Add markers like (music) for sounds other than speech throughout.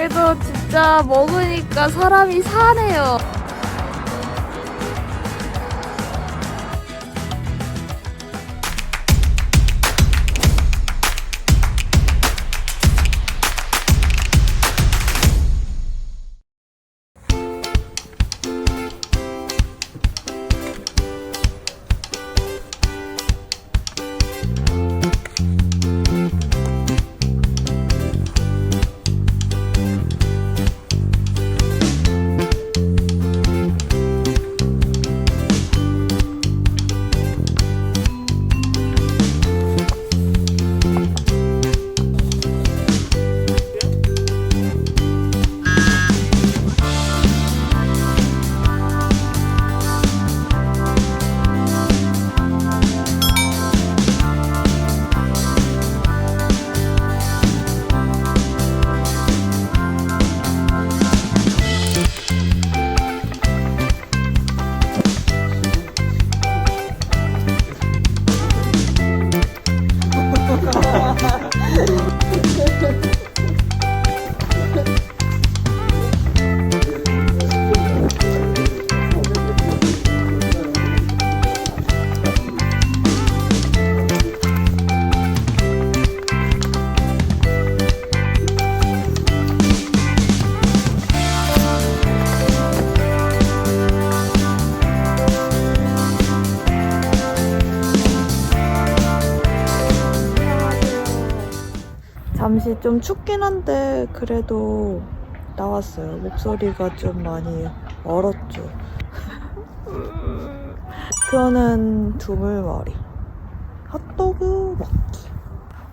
그래도 진짜 먹으니까 사람이 사네요. 잠시 좀 춥긴 한데 그래도 나왔어요. 목소리가 좀 많이 얼었죠. 목표는 두물머리. 핫도그 먹기.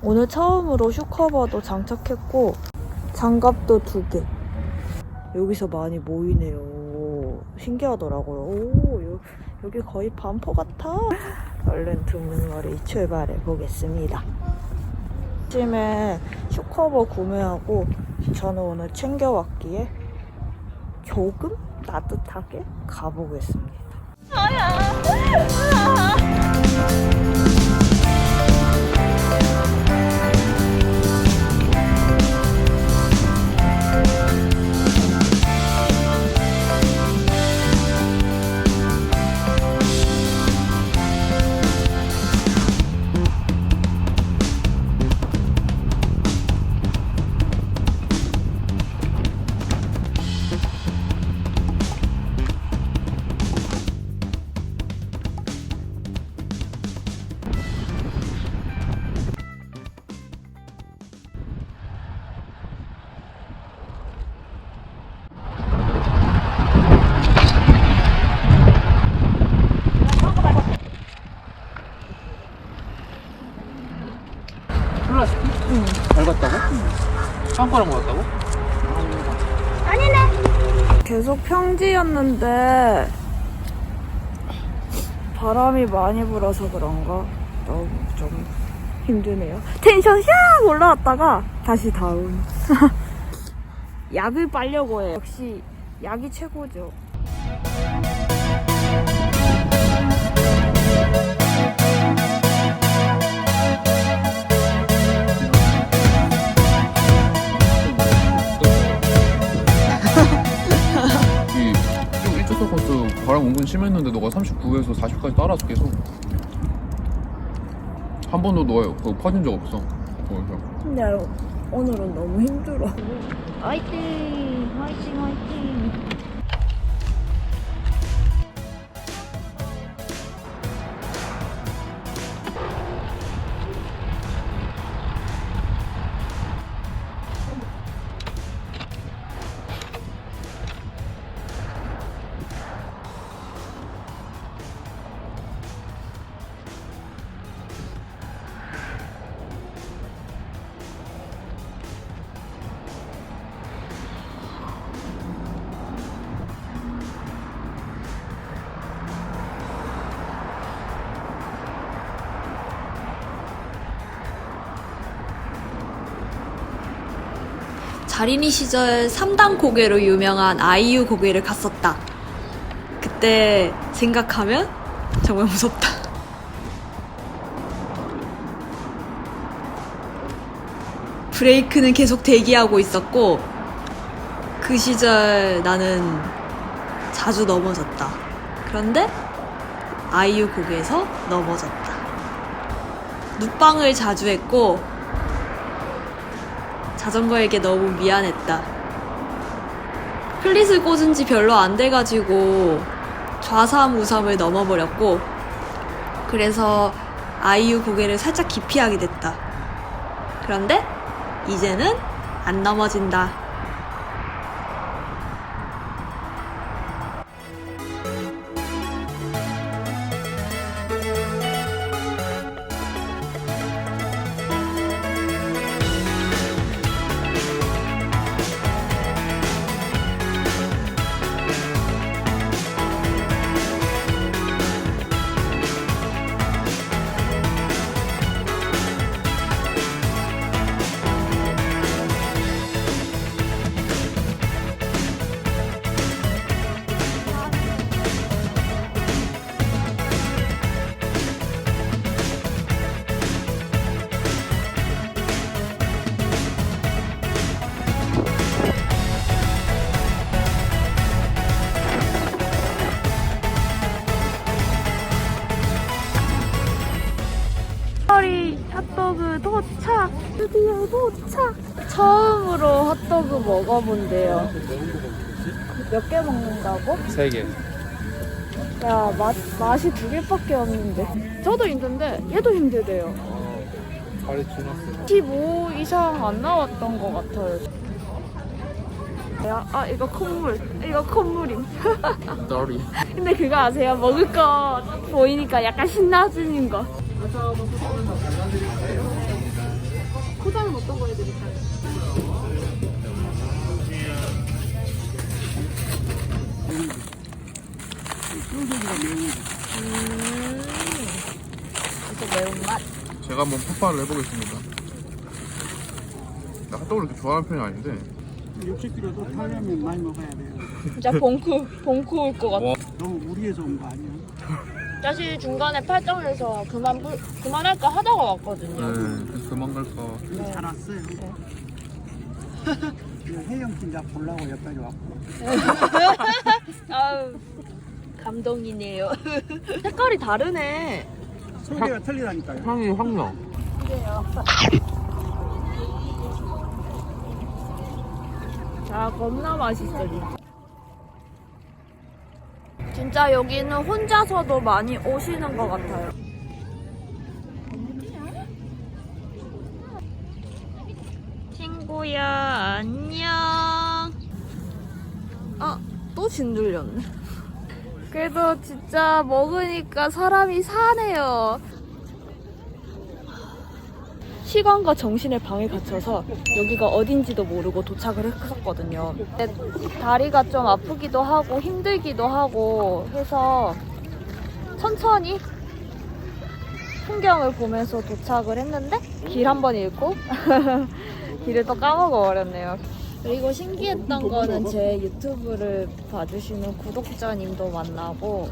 오늘 처음으로 슈커버도 장착했고 장갑도 두 개. 여기서 많이 모이네요. 신기하더라고요. 오, 요, 여기 거의 반포 같아. 얼른 두물머리 출발해 보겠습니다. 아침에 슈커버 구매하고 저는 오늘 챙겨왔기에 조금 따뜻하게 가보겠습니다. 빵가락 먹었다고? 계속 평지였는데 바람이 많이 불어서 그런가 너무 좀 힘드네요. 텐션 샥 올라왔다가 다시 다운. (laughs) 약을 빨려고 해요. 역시 약이 최고죠. 심했는데 너가 39에서 40까지 따라서 계속 한 번도 너가 그거 퍼진 적 없어 거기서 근데 오늘은 너무 힘들어. 화이팅! 화이팅! 자린이 시절 3단 고개로 유명한 아이유 고개를 갔었다. 그때 생각하면 정말 무섭다. 브레이크는 계속 대기하고 있었고 그 시절 나는 자주 넘어졌다. 그런데 아이유 곡에서 넘어졌다. 눕방을 자주 했고 자전거에게 너무 미안했다. 플릿을 꽂은 지 별로 안 돼가지고 좌삼 우삼을 넘어버렸고 그래서 아이유 고개를 살짝 기피하게 됐다. 그런데 이제는 안 넘어진다. 핫도그 도착! 드디어 도착! 처음으로 핫도그 먹어본대요. 몇 개 먹는다고? 세 개. 야, 맛, 맛이 두 개밖에 없는데. 저도 힘든데, 얘도 힘들대요. 발이 지났어. 15 이상 안 나왔던 것 같아요. 야, 아, 이거 콧물. 이거 콧물임. (laughs) 근데 그거 아세요? 먹을 거 보이니까 약간 신나지는 거. 포장은 어떤 거 해드릴까요? 음, 이거 매운맛? 제가 한번 폭발을 해보겠습니다. 나 핫도그를 이렇게 좋아하는 편이 아닌데 60kg도 타려면 많이 먹어야 돼요. 진짜 봉쿠, 봉쿠 올것 같아. 와 너무 무리해서 온 거 아니야? 사실 중간에 팔당해서 그만, 불- 그만할까 하다가 왔거든요. 네, 그만 갈까 근데 잘 왔어요. 이거 해영 진짜 보려고 여기까지 왔고. (laughs) 아우, 감동이네요. (laughs) 색깔이 다르네. 소리가 틀리다니까요. 향이 확 나. 아 겁나 맛있어 진짜. 진짜 여기는 혼자서도 많이 오시는 것 같아요. 친구야 안녕. 아 또 진들렸네. 그래도 진짜 먹으니까 사람이 사네요. 시간과 정신의 방에 갇혀서 여기가 어딘지도 모르고 도착을 했었거든요. 다리가 좀 아프기도 하고 힘들기도 하고 해서 천천히 풍경을 보면서 도착을 했는데 길 한번 잃고 (laughs) 길을 또 까먹어 버렸네요. 그리고 신기했던 거는 제 유튜브를 봐주시는 구독자님도 만나고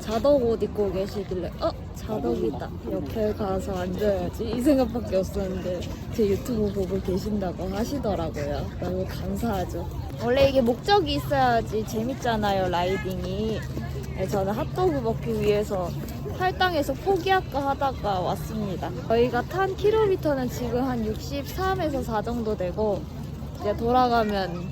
자덕 옷 입고 계시길래 어? 자덕이다. 옆에 가서 앉아야지. 이 생각밖에 없었는데 제 유튜브 보고 계신다고 하시더라고요. 너무 감사하죠. 원래 이게 목적이 있어야지 재밌잖아요 라이딩이. 네, 저는 핫도그 먹기 위해서 할당에서 포기할까 하다가 왔습니다. 저희가 탄 킬로미터는 지금 한 63에서 4 정도 되고 이제 돌아가면